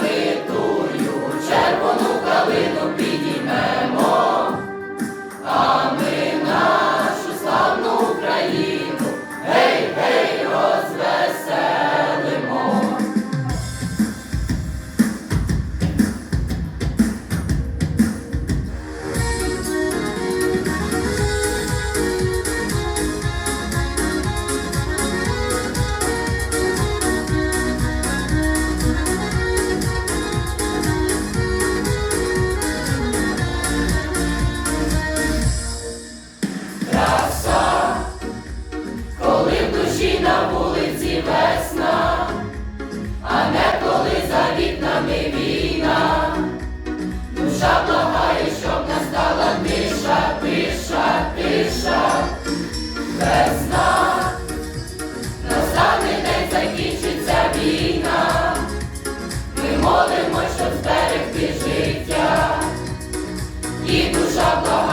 Ave В берег життя, і душа блага.